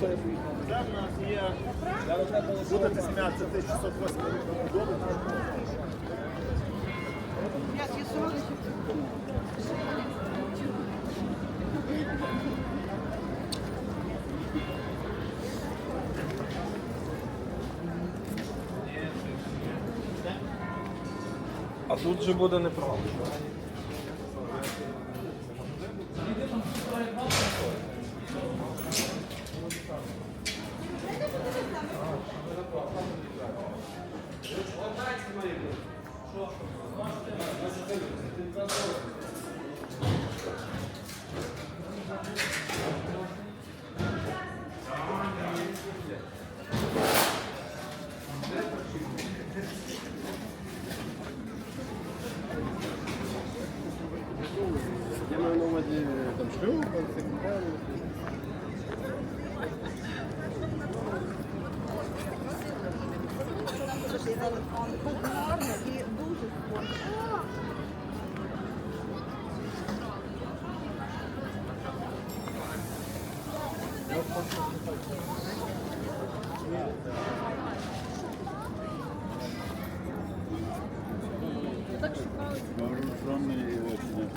Це в нас є вулиця 17608 побудови. А тут же буде неправда.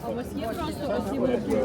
А у вас є просто оці мобільні?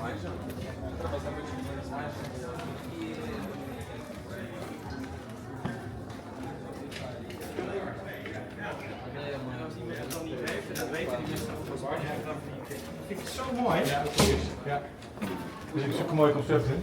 Майже. Треба забити, не знаєш, я mooi. Ja, dat is. Ja. Ook een mooi concept in.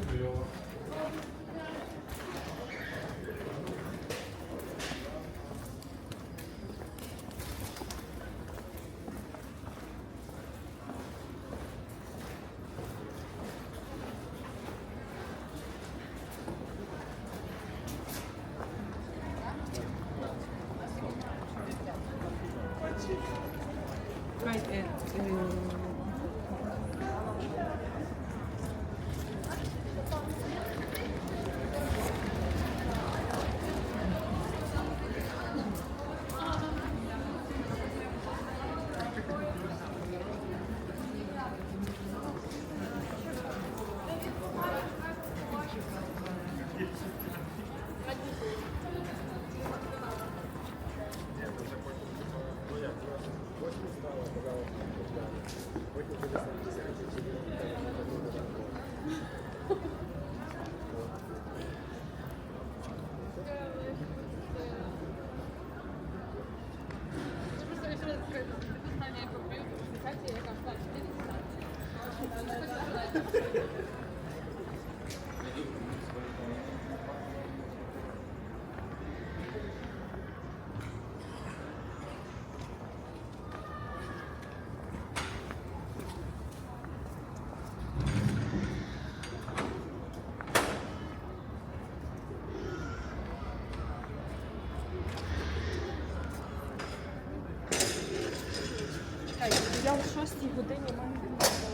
Thank you. Я о 6 годині маю.